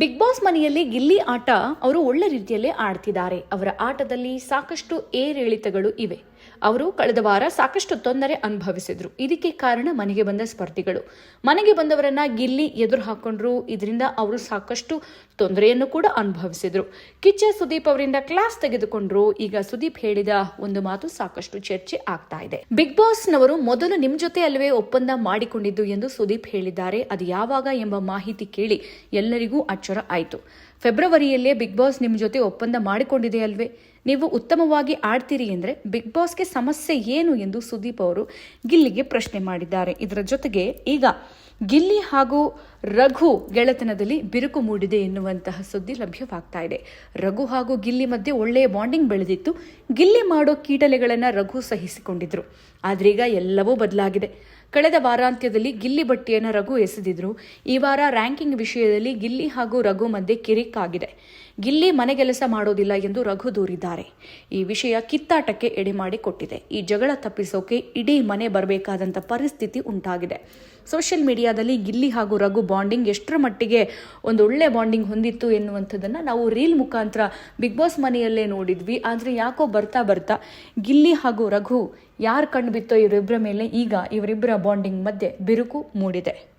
Big boss ಮನೆಯಲ್ಲಿ ಗಿಲ್ಲಿ ಆಟ ಅವರು ಒಳ್ಳೆ ರೀತಿಯಲ್ಲೇ ಆಡ್ತಿದ್ದಾರೆ. ಅವರ ಆಟದಲ್ಲಿ ಸಾಕಷ್ಟು ಏರಿಳಿತಗಳು ಇವೆ. ಅವರು ಕಳೆದ ವಾರ ಸಾಕಷ್ಟು ತೊಂದರೆ ಅನುಭವಿಸಿದ್ರು. ಇದಕ್ಕೆ ಕಾರಣ ಮನೆಗೆ ಬಂದ ಸ್ಪರ್ಧಿಗಳು. ಮನೆಗೆ ಬಂದವರನ್ನ ಗಿಲ್ಲಿ ಎದುರು ಹಾಕೊಂಡ್ರು. ಇದರಿಂದ ಅವರು ಸಾಕಷ್ಟು ತೊಂದರೆಯನ್ನು ಕೂಡ ಅನುಭವಿಸಿದ್ರು. ಕಿಚ್ಚ ಸುದೀಪ್ ಅವರಿಂದ ಕ್ಲಾಸ್ ತೆಗೆದುಕೊಂಡ್ರು. ಈಗ ಸುದೀಪ್ ಹೇಳಿದ ಒಂದು ಮಾತು ಸಾಕಷ್ಟು ಚರ್ಚೆ ಆಗ್ತಾ ಇದೆ. ಬಿಗ್ ಬಾಸ್ ನವರು ಮೊದಲು ನಿಮ್ ಜೊತೆ ಅಲ್ಲವೇ ಒಪ್ಪಂದ ಮಾಡಿಕೊಂಡಿದ್ದು ಎಂದು ಸುದೀಪ್ ಹೇಳಿದ್ದಾರೆ. ಅದು ಯಾವಾಗ ಎಂಬ ಮಾಹಿತಿ ಕೇಳಿ ಎಲ್ಲರಿಗೂ ಅಚ್ಚರ ಆಯಿತು. ಫೆಬ್ರವರಿಯಲ್ಲೇ ಬಿಗ್ ಬಾಸ್ ನಿಮ್ಮ ಜೊತೆ ಒಪ್ಪಂದ ಮಾಡಿಕೊಂಡಿದೆ ಅಲ್ವೇ? ನೀವು ಉತ್ತಮವಾಗಿ ಆಡ್ತೀರಿ ಅಂದರೆ ಬಿಗ್ ಬಾಸ್ಗೆ ಸಮಸ್ಯೆ ಏನು ಎಂದು ಸುದೀಪ್ ಅವರು ಗಿಲ್ಲಿಗೆ ಪ್ರಶ್ನೆ ಮಾಡಿದ್ದಾರೆ. ಇದರ ಜೊತೆಗೆ ಈಗ ಗಿಲ್ಲಿ ಹಾಗೂ ರಘು ಗೆಳೆತನದಲ್ಲಿ ಬಿರುಕು ಮೂಡಿದೆ ಎನ್ನುವಂತಹ ಸುದ್ದಿ ಲಭ್ಯವಾಗ್ತಾ ಇದೆ. ರಘು ಹಾಗೂ ಗಿಲ್ಲಿ ಮಧ್ಯೆ ಒಳ್ಳೆಯ ಬಾಂಡಿಂಗ್ ಬೆಳೆದಿತ್ತು. ಗಿಲ್ಲಿ ಮಾಡೋ ಕೀಟಲೆಗಳನ್ನು ರಘು ಸಹಿಸಿಕೊಂಡಿದ್ರು. ಆದ್ರೀಗ ಎಲ್ಲವೂ ಬದಲಾಗಿದೆ. ಕಳೆದ ವಾರಾಂತ್ಯದಲ್ಲಿ ಗಿಲ್ಲಿ ಬಟ್ಟೆಯನ್ನು ರಘು ಎಸೆದಿದ್ರು. ಈ ವಾರ ರ್ಯಾಂಕಿಂಗ್ ವಿಷಯದಲ್ಲಿ ಗಿಲ್ಲಿ ಹಾಗೂ ರಘು ಮಧ್ಯೆ ಕಿರಿಕ್ ಆಗಿದೆ ಗಿಲ್ಲಿ ಮನೆಗೆಲಸ ಮಾಡೋದಿಲ್ಲ ಎಂದು ರಘು ದೂರಿದ್ದಾರೆ. ಈ ವಿಷಯ ಕಿತ್ತಾಟಕ್ಕೆ ಎಡೆ ಕೊಟ್ಟಿದೆ. ಈ ಜಗಳ ತಪ್ಪಿಸೋಕೆ ಇಡೀ ಮನೆ ಬರಬೇಕಾದಂಥ ಪರಿಸ್ಥಿತಿ ಉಂಟಾಗಿದೆ. ಸೋಷಿಯಲ್ ಮೀಡಿಯಾದಲ್ಲಿ ಗಿಲ್ಲಿ ಹಾಗೂ ರಘು ಬಾಂಡಿಂಗ್ ಎಷ್ಟರ ಮಟ್ಟಿಗೆ ಒಂದು ಒಳ್ಳೆ ಬಾಂಡಿಂಗ್ ಹೊಂದಿತ್ತು ಎನ್ನುವಂಥದ್ದನ್ನು ನಾವು ರೀಲ್ ಮುಖಾಂತರ ಬಿಗ್ ಬಾಸ್ ಮನೆಯಲ್ಲೇ ನೋಡಿದ್ವಿ. ಆದರೆ ಯಾಕೋ ಬರ್ತಾ ಬರ್ತಾ ಗಿಲ್ಲಿ ಹಾಗೂ ರಘು ಯಾರು ಕಣ್ಣು ಬಿತ್ತೋ ಇವರಿಬ್ಬರ ಮೇಲೆ ಈಗ ಇವರಿಬ್ಬರ ಬಾಂಡಿಂಗ್ ಮಧ್ಯೆ ಬಿರುಕು ಮೂಡಿದೆ.